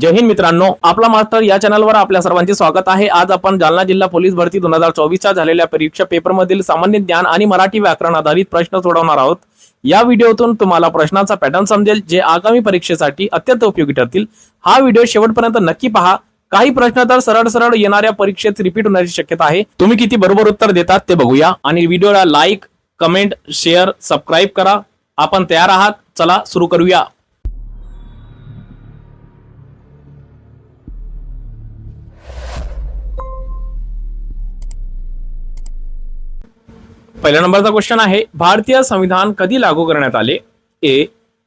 जय हिंद मित्रांनो आपला मास्टर या चॅनलवर आपल्या सर्वांचे स्वागत आहे. आज आपण जालना जिल्हा पोलीस भरती दोन हजार चोवीसच्या झालेल्या परीक्षा पेपरमधील सामान्य ज्ञान आणि मराठी व्याकरण आधारित प्रश्न सोडवणार आहोत. या व्हिडिओतून तुम्हाला प्रश्नाचा पॅटर्न समजेल जे आगामी परीक्षेसाठी अत्यंत उपयोगी ठरतील. हा व्हिडिओ शेवटपर्यंत नक्की पहा. काही प्रश्न तर सरळ सरळ येणाऱ्या परीक्षेत रिपीट होण्याची शक्यता आहे. तुम्ही किती बरोबर उत्तर देतात ते बघूया. आणि व्हिडिओला लाईक कमेंट शेअर सबस्क्राईब करा. आपण तयार आहात. चला सुरू करूया. पहिल्या नंबरचा क्वेश्चन आहे भारतीय संविधान कधी लागू करण्यात आले? ए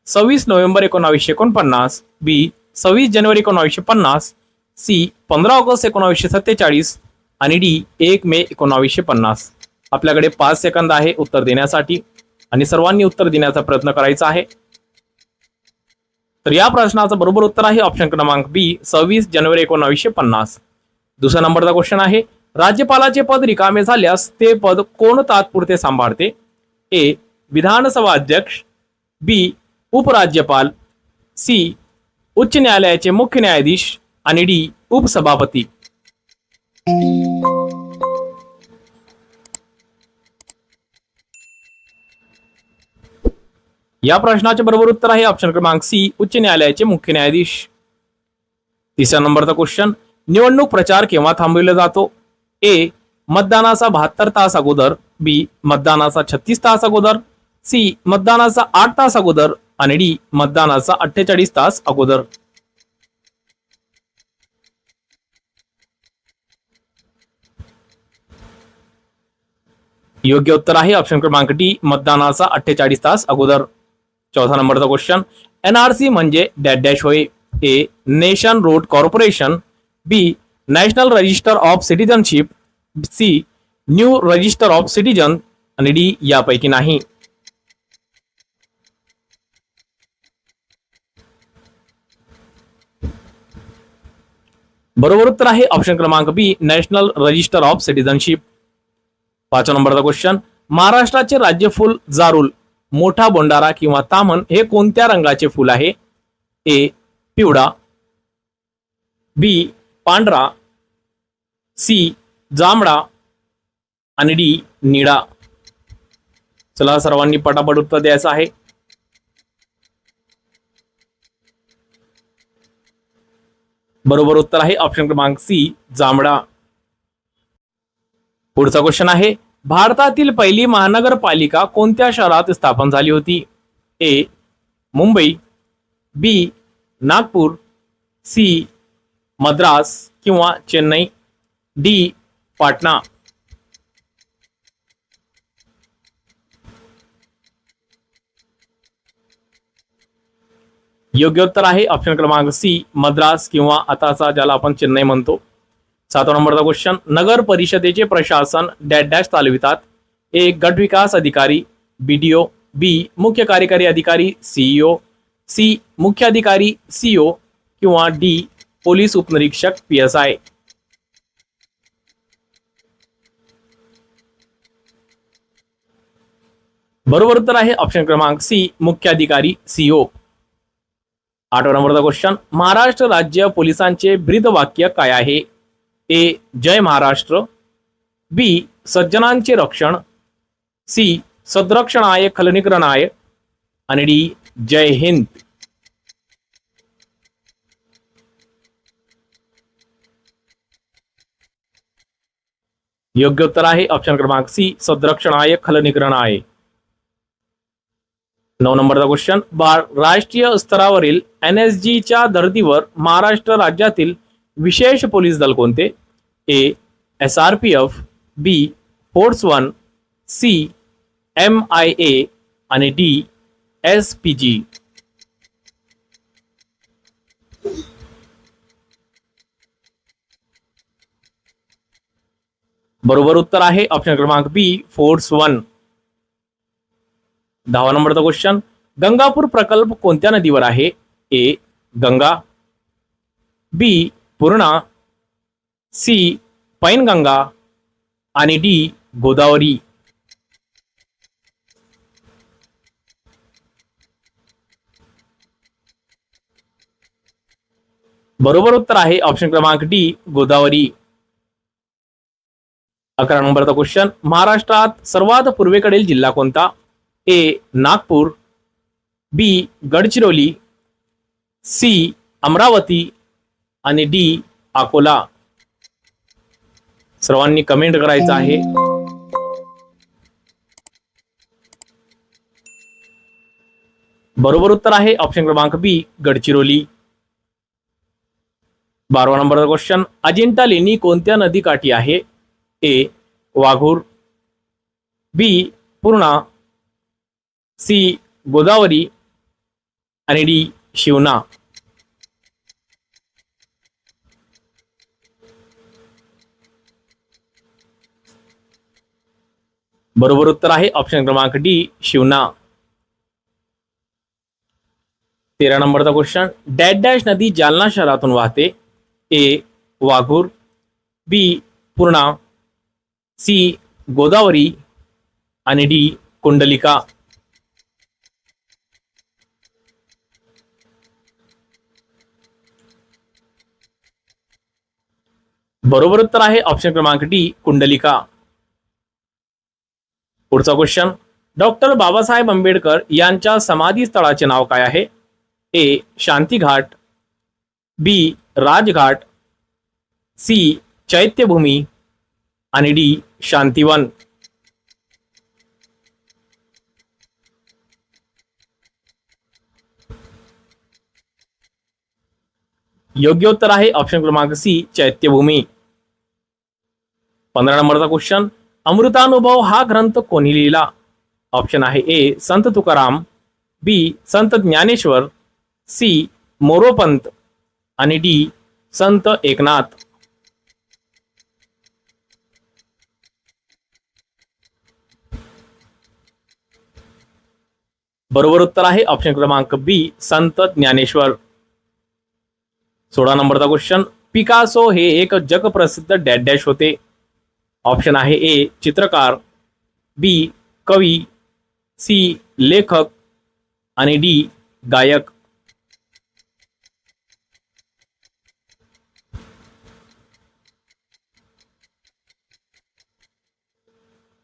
सव्वीस नोव्हेंबर एकोणावीसशे एकोणपन्नास बी सव्वीस जानेवारी एकोणावीसशे पन्नास सी पंधरा ऑगस्ट एकोणावीसशे सत्तेचाळीस आणि डी एक मे एकोणावीसशे पन्नास. आपल्याकडे पाच सेकंद आहे उत्तर देण्यासाठी आणि सर्वांनी उत्तर देण्याचा प्रयत्न करायचा आहे. तर या प्रश्नाचं बरोबर उत्तर आहे ऑप्शन क्रमांक बी सव्वीस जानेवारी एकोणावीसशे पन्नास. दुसऱ्या नंबरचा क्वेश्चन आहे राज्यपालाचे पद रिकामे झाल्यास ते पद कोण तात्पुरते सांभाळते? ए. विधानसभा अध्यक्ष. बी. उपराज्यपाल. सी. उच्च न्यायालयाचे मुख्य न्यायाधीश आणि डी. उपसभापती. या प्रश्नाचे बरोबर उत्तर आहे ऑप्शन क्रमांक सी उच्च न्यायालयाचे मुख्य न्यायाधीश. तिसऱ्या नंबरचा क्वेश्चन निवडणूक प्रचार केव्हा थांबविला जातो? ए मतदानाचा बहात्तर तास अगोदर बी मतदानाचा छत्तीस तास अगोदर सी मतदानाचा आठ तास अगोदर आणि डी मतदानाचा अठ्ठेचाळीस तास अगोदर. योग्य उत्तर आहे ऑप्शन क्रमांक डी मतदानाचा अठ्ठेचाळीस तास अगोदर. चौथा नंबरचा क्वेश्चन एनआरसी म्हणजे डॅश डॅश होय A nation road corporation B national register of citizenship C new register of citizen आणि डी यापैकी नाही. बरोबर उत्तर आहे ऑप्शन क्रमांक B national register of citizenship पाचवा नंबरचा क्वेश्चन महाराष्ट्राचे राज्य फुल जारूल मोठा बोंडारा किंवा तामन हे कोणत्या रंगाचे फुल आहे? ए पिवळा बी पांढरा सी जांभळा आणि डी निळा. चला सर्वांनी पटापट उत्तर द्यायचं आहे. बरोबर उत्तर आहे ऑप्शन क्रमांक सी जांभळा. पुढचा क्वेश्चन आहे भारतातील पहिली महानगरपालिका कोणत्या शहरात स्थापन झाली होती? A Mumbai B Nagpur C Madras किंवा चेन्नई. डी पाटणा. योग्य उत्तर आहे ऑप्शन क्रमांक सी मद्रास किंवा आताचा ज्याला आपण चेन्नई म्हणतो. सातवा नंबरचा क्वेश्चन नगर परिषदेचे प्रशासन डॅश डॅश चालवितात. ए गट विकास अधिकारी बीडीओ बी मुख्य कार्यकारी अधिकारी सीईओ सी मुख्य अधिकारी सीओ किंवा डी पोलीस उपनिरीक्षक पी एस आय. बरोबर उत्तर आहे. ऑप्शन क्रमांक सी मुख्याधिकारी सीओ आठवा नंबरचा क्वेश्चन महाराष्ट्र राज्य पोलिसांचे ब्रीद वाक्य काय आहे? ए जय महाराष्ट्र. बी सज्जनांचे रक्षण. सी सद्रक्षणाय खलनिकरणाय आणि डी जय हिंद. योग्य उत्तर आहे. ऑप्शन क्रमांक सी सद्रक्षणाय खलनिकरणाय नऊ नंबरचा क्वेश्चन राष्ट्रीय स्तरावरील एन एस जीच्या धर्तीवर महाराष्ट्र राज्यातील विशेष पोलीस दल कोणते? A S R P F B force one C M I A आणि डी एस पी जी बरोबर उत्तर आहे. ऑप्शन क्रमांक बी फोर्स वन दहावा नंबरचा क्वेश्चन गंगापूर प्रकल्प कोणत्या नदीवर आहे? A Ganga B Purna C Painganga आणि डी गोदावरी. बरोबर उत्तर आहे ऑप्शन क्रमांक डी गोदावरी. अकरा नंबरचा क्वेश्चन महाराष्ट्रात सर्वात पूर्वेकडील जिल्हा कोणता? A Nagpur B Gadchiroli C Amravati आणि डी अकोला. सर्वांनी कमेंट करायचं आहे. बरोबर उत्तर आहे ऑप्शन क्रमांक बी गडचिरोली. बारवा नंबरचा क्वेश्चन अजिंठा लेणी कोणत्या नदी काठी आहे? A Waghur B Purna C Godavari आणि डी शिवना. बरोबर उत्तर आहे. ऑप्शन क्रमांक डी शिवना. तेरा नंबरचा क्वेश्चन डॅश डॅश नदी जालना शहरातून वाहते. A Waghur B Purna C Godavari आणि डी कुंडलिका. बरोबर उत्तर आहे ऑप्शन क्रमांक डी कुंडलिका. पुढचा क्वेश्चन डॉक्टर बाबासाहेब आंबेडकर यांच्या समाधी स्थळाचे नाव काय आहे? A Shantighat. B Rajghat. C Chaityabhoomi. आणि डी शांतिवन. योग्य उत्तर आहे. ऑप्शन क्रमांक सी चैत्यभूमी. पंधरा नंबरचा क्वेश्चन अमृतानुभव हा ग्रंथ कोणी लिहिला? ऑप्शन आहे ए संत तुकाराम. बी संत ज्ञानेश्वर. सी मोरोपंत. आणि डी संत एकनाथ. बरोबर उत्तर आहे. ऑप्शन क्रमांक बी संत ज्ञानेश्वर. सोळा नंबरचा क्वेश्चन पिकासो हे एक जगप्रसिद्ध डॅड डॅश होते. ऑप्शन आहे ए चित्रकार. बी कवी. सी लेखक. आणि डी गायक.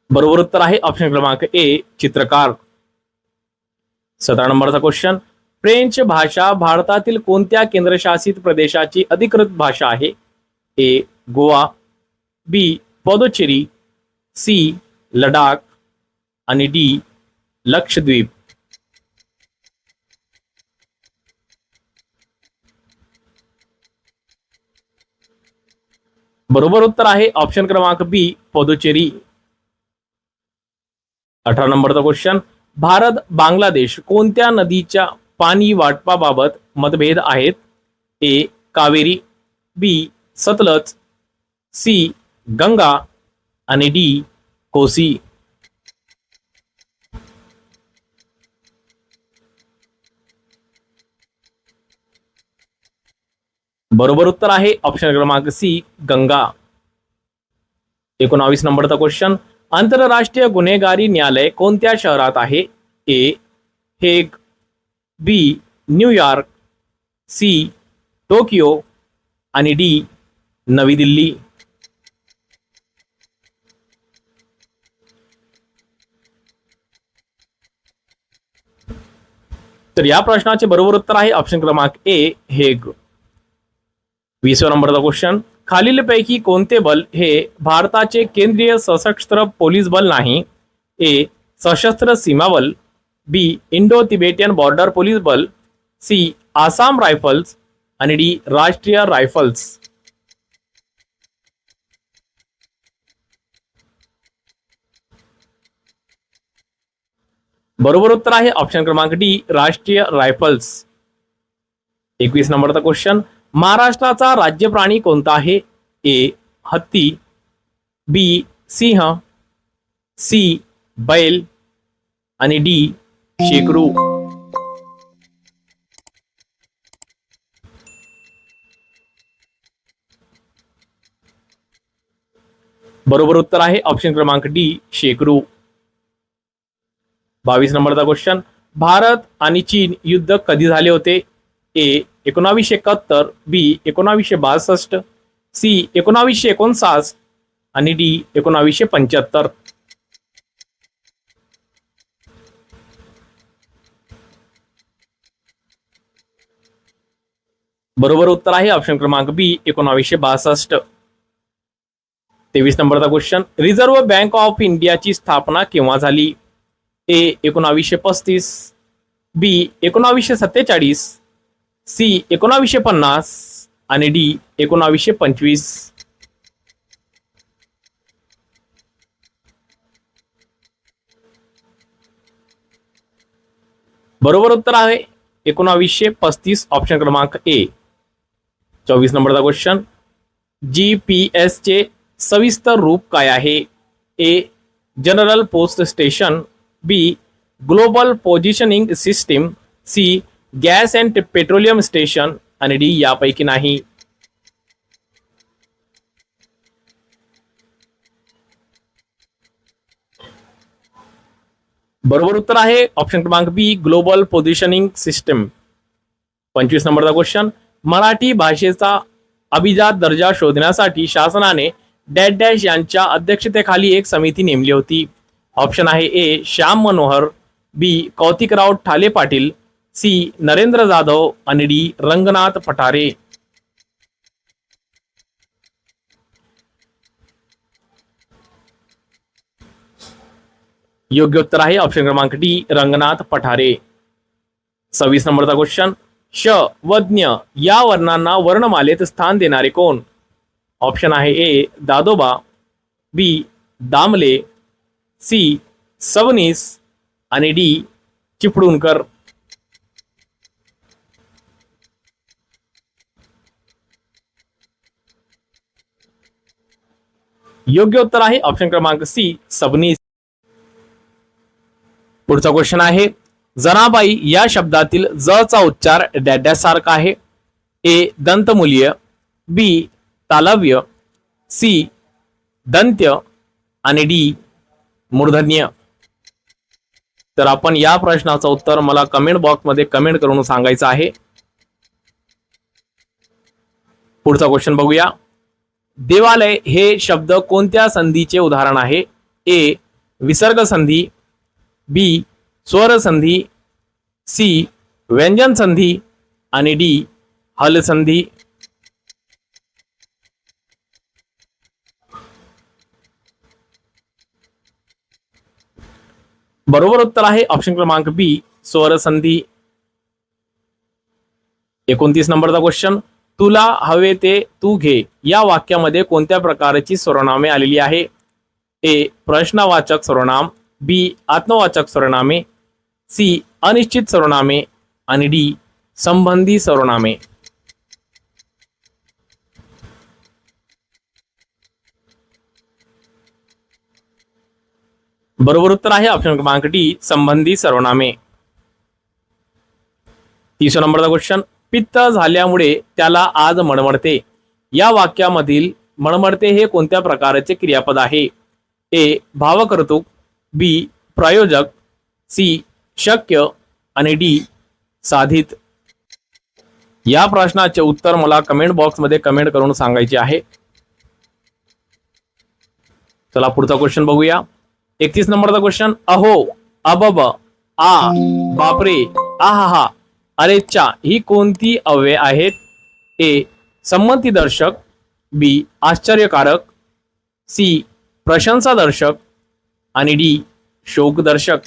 बरोबर उत्तर आहे ऑप्शन क्रमांक ए चित्रकार. सतरा नंबरचा क्वेश्चन फ्रेंच भाषा भारतातील कोणत्या केंद्रशासित प्रदेशाची अधिकृत भाषा आहे? A Goa B Puducherry C Ladakh आणि डी लक्षद्वीप. बरोबर उत्तर आहे ऑप्शन क्रमांक बी पदुचेरी अठरा नंबरचा क्वेश्चन. भारत बांगलादेश कोणत्या नदीच्या पाणी वाटपाबाबत मतभेद आहेत. A. Kaveri B. Sutlej C. Ganga आणि डी. कोसी. बरोबर उत्तर आहे ऑप्शन क्रमांक सी गंगा. एकोणावीस नंबरचा क्वेश्चन आंतरराष्ट्रीय गुन्हेगारी न्यायालय कोणत्या शहरात आहे? A. Hague B New York C Tokyo आणि डी नवी दिल्ली. तर या प्रश्नाचे बरोबर उत्तर आहे ऑप्शन क्रमांक ए हेग विसव्या नंबरचा क्वेश्चन खालीलपैकी कोणते बल हे भारताचे केंद्रीय सशस्त्र पोलीस बल नाही A Sashastra Seema Bal B Indo Tibetan border police Bal C Assam rifles आणि डी राष्ट्रीय रायफल्स. बरोबर उत्तर आहे ऑप्शन क्रमांक डी राष्ट्रीय रायफल्स. एकवीस नंबरचा क्वेश्चन महाराष्ट्राचा राज्य प्राणी कोणता आहे? ए हत्ती बी सिंह सी बैल आणि डी शेकरू बरोबर उत्तर आहे ऑप्शन क्रमांक डी शेकरू बावीस नंबरचा क्वेश्चन भारत आणि चीन युद्ध कधी झाले होते? ए एकोणावीसशे एकाहत्तर बी एकोणावीसशे बासष्ट सी एकोणावीसशे एकोणसाठ आणि डी एकोणावीसशे पंच्याहत्तर. बरोबर उत्तर आहे. ऑप्शन क्रमांक बी एकोणावीसशे बासष्ट. तेवीस नंबरचा क्वेश्चन रिझर्व्ह बँक ऑफ इंडियाची स्थापना केव्हा झाली? ए एकोणावीसशे पस्तीस. बी एकोणावीसशे सत्तेचाळीस. सी एकोणावीसशे पन्नास. आणि डी एकोणावीसशे पंचवीस. बरोबर उत्तर आहे. एकोणावीसशे पस्तीस ऑप्शन क्रमांक ए चोवीस नंबरचा क्वेश्चन जी पी चे सविस्तर रूप काय आहे? A general post station B global positioning system C gas and petroleum station आणि डी यापैकी नाही. बरोबर उत्तर आहे. ऑप्शन क्रमांक बी ग्लोबल पोझिशनिंग सिस्टम पंचवीस नंबरचा क्वेश्चन मराठी भाषेचा अभिजात दर्जा शोधण्यासाठी शासनाने डॅड डॅश यांच्या अध्यक्षतेखाली एक समिती नेमली होती. ऑप्शन आहे A Shyam Manohar B Kautikrao Thale Patil C Narendra Jadhav आणि डी रंगनाथ पठारे. योग्य उत्तर आहे ऑप्शन क्रमांक डी रंगनाथ पठारे. सव्वीस नंबरचा क्वेश्चन श व ज्ञ या वर्णांना वर्णमालेत स्थान देणारे कोण? ऑप्शन आहे A Dadoba B Damle C Sabnis आणि डी चिपळूणकर. योग्य उत्तर आहे ऑप्शन क्रमांक सी सबनीस. पुढचा क्वेश्चन आहे जनाबाई या शब्दातील ज चा उच्चार डॅड्यासारखा आहे. ए दंतमूल्य बी तालव्य सी दंत्य आणि डी मूर्धन्य. तर आपण या प्रश्नाचं उत्तर मला कमेंट बॉक्समध्ये कमेंट करून सांगायचं आहे. पुढचा क्वेश्चन बघूया. देवालय हे शब्द कोणत्या संधीचे उदाहरण आहे? ए विसर्ग संधी बी स्वर संधी सी. व्यंजन संधी आणि डी. हल संधी बरोबर उत्तर आहे. ऑप्शन क्रमांक बी स्वर संधी एकोणतीस नंबरचा क्वेश्चन तुला हवे ते तू घे. या वाक्यामध्ये कोणत्या प्रकारची सर्वनामे आलेली आहे? ए प्रश्नवाचक सर्वनाम बी आत्मवाचक सर्वनामे सी अनिश्चित सर्वनामे आणि डी संबंधी सर्वनामे. बरोबर उत्तर आहे ऑप्शन क्रमांक डी संबंधी सर्वनामे. तिसरा नंबरचा क्वेश्चन पित्त झाल्यामुळे त्याला आज मळमळते. या वाक्यामधील मळमळते हे कोणत्या प्रकारचे क्रियापद आहे? ए भावकर्तुक बी प्रायोजक सी शक्य आणि डी साधित. या प्रश्नाचे उत्तर मला कमेंट बॉक्समध्ये कमेंट करून सांगायचे आहे. चला पुढचा क्वेश्चन बघूया. एकतीस नंबरचा क्वेश्चन अहो अबब आ बापरे आहा अरे चा ही कोणती अव्यय आहेत? ए संमतीदर्शक बी आश्चर्यकारक. सी प्रशंसादर्शक. आणि डी शोकदर्शक.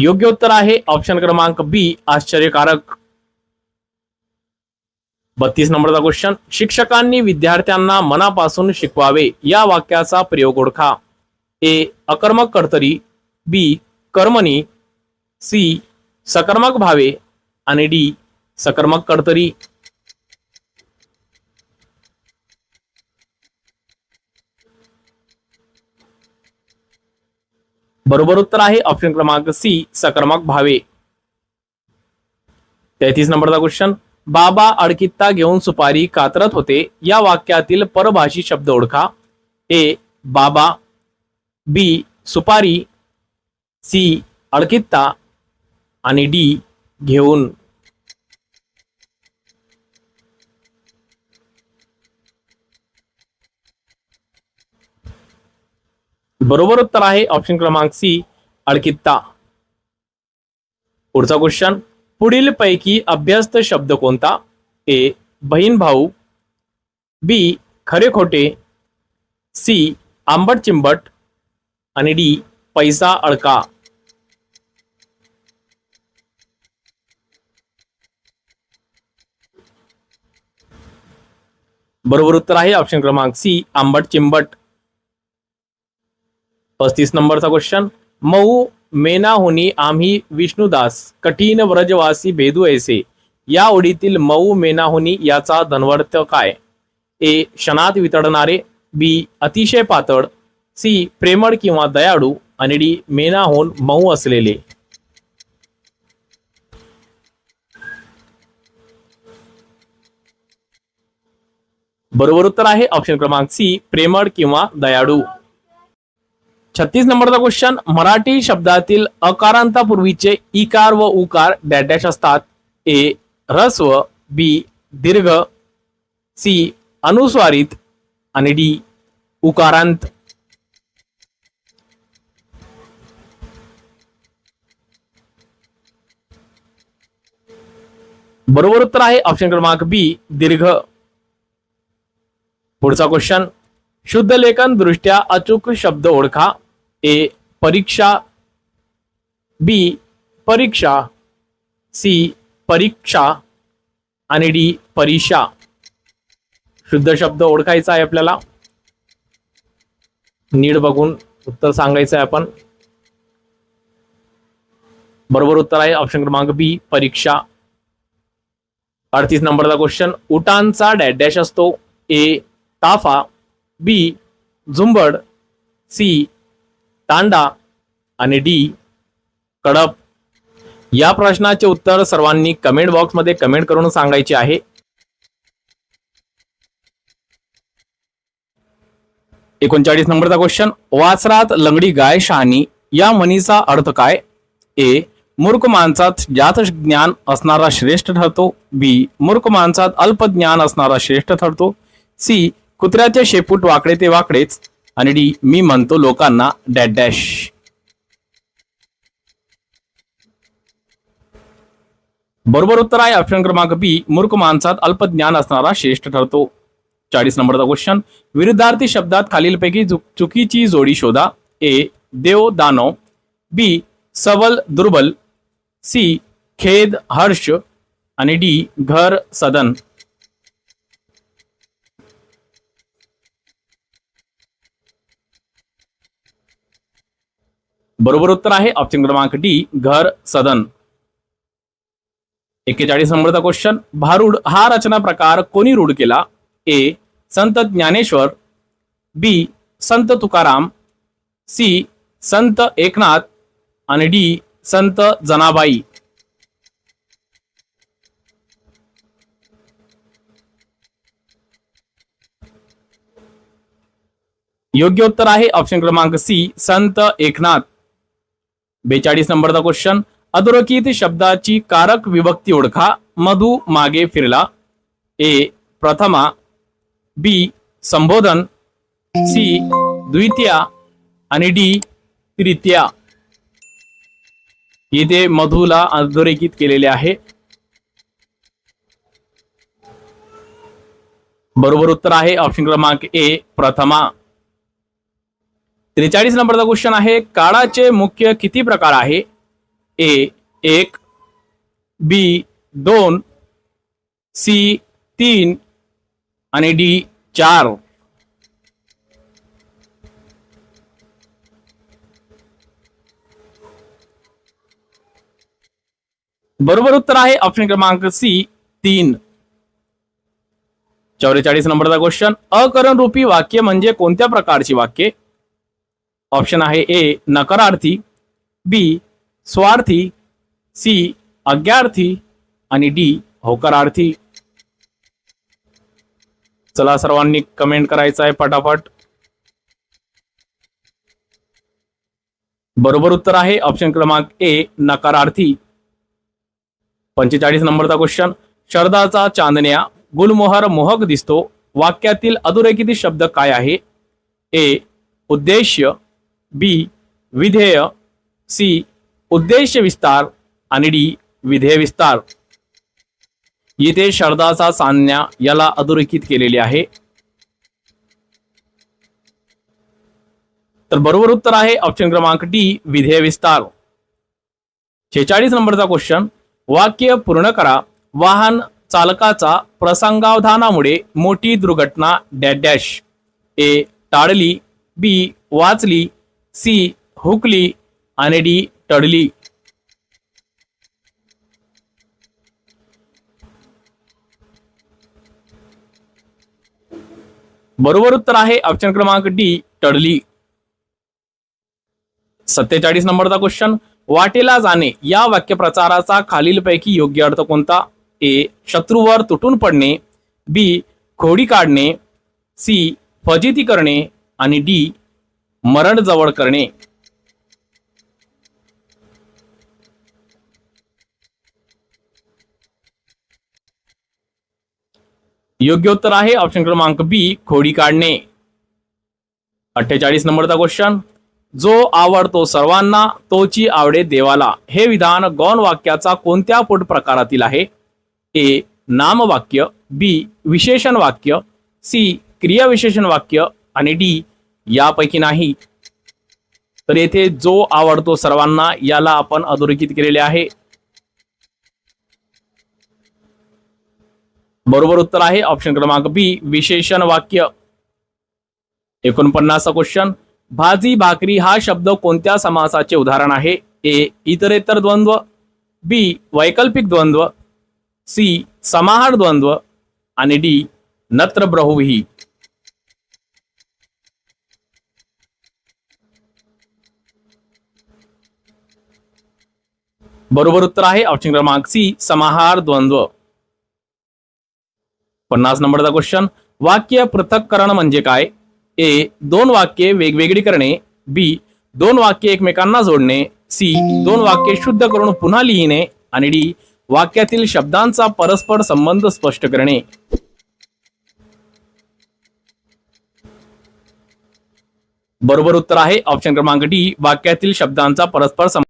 योग्य उत्तर आहे. ऑप्शन क्रमांक बी आश्चर्यकारक. बत्तीस नंबरचा क्वेश्चन शिक्षकांनी विद्यार्थ्यांना मनापासून शिकवावे. या वाक्याचा प्रयोग ओळखा. ए अकर्मक कर्तरी. बी कर्मणी. सी सकर्मक भावे. आणि डी सकर्मक कर्तरी. बरोबर उत्तर आहे. ऑप्शन क्रमांक सी सकर्मक भावे. तेहतीस नंबरचा क्वेश्चन बाबा अडकित्ता घेऊन सुपारी कातरत होते. या वाक्यातील परभाषी शब्द ओळखा. ए बाबा. बी सुपारी. सी अडकित्ता. आणि डी घेऊन. बरोबर उत्तर आहे ऑप्शन क्रमांक सी अडकित्ता. पुढचा क्वेश्चन पुढील पैकी अभ्यस्त शब्द कोणता? ए बहीण भाऊ. बी खरे खोटे. सी आंबट चिंबट. आणि डी पैसा अडका. बरोबर उत्तर आहे ऑप्शन क्रमांक सी आंबट चिंबट. पस्तीस नंबरचा क्वेश्चन मऊ मेना होनी आम्ही विष्णुदास कठीण व्रजवासी भेदू ऐसे. या ओळीतील मऊ मेना होनी याचा धनवर्थ काय? ए क्षणात वितळणारे बी अतिशय पातळ सी प्रेमळ किंवा दयाळू आणि डी मेनाहून मऊ असलेले. बरोबर उत्तर आहे ऑप्शन क्रमांक सी प्रेमळ किंवा दयाळू. छत्तीस नंबरचा क्वेश्चन मराठी शब्दातील अकारांतापूर्वीचे इकार व उकार डॅश डॅश असतात. ए ह्रस्व बी दीर्घ सी अनुस्वारित आणि डी उकारांत. बरोबर उत्तर आहे ऑप्शन क्रमांक बी दीर्घ. पुढचा क्वेश्चन शुद्ध लेखन दृष्ट्या अचूक शब्द ओळखा. ए परीक्षा. बी परीक्षा. सी परीक्षा. आणि डी परीक्षा. शुद्ध शब्द ओळखायचा आहे आपल्याला. नीड बघून उत्तर सांगायचं आहे आपण. बरोबर उत्तर आहे. ऑप्शन क्रमांक बी परीक्षा. अडतीस नंबरचा क्वेश्चन उटांचा डॅश डॅश असतो. ए ताफा. बी झुंबड. सी तांडा आणि डी कडप. या प्रश्नाचे उत्तर सर्वांनी कमेंट बॉक्समध्ये कमेंट करून सांगायचे आहे. एकोणचाळीस नंबरचा क्वेश्चन वासरात लंगडी गाय शहाणी या म्हणीचा अर्थ काय? ए मूर्ख माणसात जात ज्ञान असणारा श्रेष्ठ ठरतो. बी मूर्ख माणसात अल्प ज्ञान असणारा श्रेष्ठ ठरतो. सी कुत्र्याचे शेपूट वाकडे ते वाकडेच. आणि डी मी म्हणतो लोकांना डॅट डॅश. बरोबर उत्तर आहे ऑप्शन क्रमांक बी मूर्ख माणसात अल्प ज्ञान असणारा श्रेष्ठ ठरतो. चाळीस नंबरचा क्वेश्चन विरुद्धार्थी शब्दात खालीलपैकी चुक- चुकीची जोडी शोधा. ए देव दानव बी सबल दुर्बल. सी खेद हर्ष. आणि डी घर सदन. बरोबर उत्तर आहे. ऑप्शन क्रमांक डी घर सदन. एक्केचाळीस नंबरचा क्वेश्चन भारूड हा रचना प्रकार कोणी रूढ केला? ए संत ज्ञानेश्वर. बी संत तुकाराम. सी संत एकनाथ. आणि डी संत जनाबाई. योग्य उत्तर आहे. ऑप्शन क्रमांक सी संत एकनाथ. बेचाळीस नंबरचा क्वेश्चन अधोरेखित शब्दाची कारक विभक्ती ओळखा. मधु मागे फिरला. ए प्रथमा. बी संबोधन. सी द्वितीया. आणि डी तृतीया. इथे मधुला अधोरेखित केलेले आहे. बरोबर उत्तर आहे. ऑप्शन क्रमांक ए प्रथमा. त्रेचाळीस नंबरचा क्वेश्चन आहे काळाचे मुख्य किती प्रकार आहे? ए एक बी दोन सी तीन आणि डी चार. बरोबर उत्तर आहे ऑप्शन क्रमांक सी तीन. चौवेचाळीस नंबरचा क्वेश्चन अकरण रूपी वाक्य म्हणजे कोणत्या प्रकारची वाक्य? ऑप्शन आहे ए नकारार्थी बी स्वार्थी सी अज्ञार्थी आणि डी होकारार्थी. चला सर्वांनी कमेंट करायचं आहे पटापट. बरोबर उत्तर आहे ऑप्शन क्रमांक ए नकारार्थी. पंचेचाळीस नंबरचा क्वेश्चन शरदाचा चांदण्या गुलमोहर मोहक दिसतो. वाक्यातील अधोरेखित शब्द काय आहे? ए उद्देश्य बी विधेय सी उद्देश विस्तार आणि डी विधेय विस्तार येथे शरदाचा सान्या याला अधोरेखित केलेले आहे. तर बरोबर उत्तर आहे ऑप्शन क्रमांक डी विधेय विस्तार. छेचाळीस नंबरचा क्वेश्चन वाक्य पूर्ण करा. वाहन चालकाचा प्रसंगावधानामुळे मोठी दुर्घटना डॅश. ए टाळली. बी वाचली. सी हुकली आणि डी टडली. बरोबर उत्तर आहे ऑप्शन क्रमांक डी टडली. सत्तेचाळीस नंबरचा क्वेश्चन वाटेला जाणे या वाक्यप्रचाराचा खालीलपैकी योग्य अर्थ कोणता? ए शत्रूवर तुटून पडणे. बी खोडी काढणे. सी फजिती करणे. आणि डी मरण जवळ करणे. योग्य उत्तर आहे ऑप्शन क्रमांक बी खोडी काढणे. अठ्ठेचाळीस नंबरचा क्वेश्चन जो आवडतो सर्वांना तोची आवडे देवाला. हे विधान गौण वाक्याचा कोणत्या पोट प्रकारातील आहे? ए नामवाक्य. बी विशेषण वाक्य. सी क्रियाविशेषण वाक्य. आणि डी यापैकी नाही. तर येथे जो आवडतो सर्वांना याला आपण अधोरेखित केलेले आहे. बरोबर उत्तर आहे ऑप्शन क्रमांक बी विशेषण वाक्य. एकोणपन्नासचा क्वेश्चन भाजी भाकरी हा शब्द कोणत्या समासाचे उदाहरण आहे? ए इतरेतर द्वंद्व. बी वैकल्पिक द्वंद्व. सी समाहार द्वंद्व. आणि डी नत्र ब्रहुही बरोबर उत्तर आहे. ऑप्शन क्रमांक सी समाहार द्वंद्व. पन्नास नंबरचा क्वेश्चन वाक्य पृथक्करण म्हणजे काय? ए दोन वाक्ये वेगवेगळी करणे. बी दोन वाक्य एकमेकांना जोडणे. सी दोन वाक्ये शुद्ध करून पुन्हा लिहिणे. आणि डी वाक्यातील शब्दांचा परस्पर संबंध स्पष्ट करणे. बरोबर उत्तर आहे. ऑप्शन क्रमांक डी वाक्यातील शब्दांचा परस्पर संबंध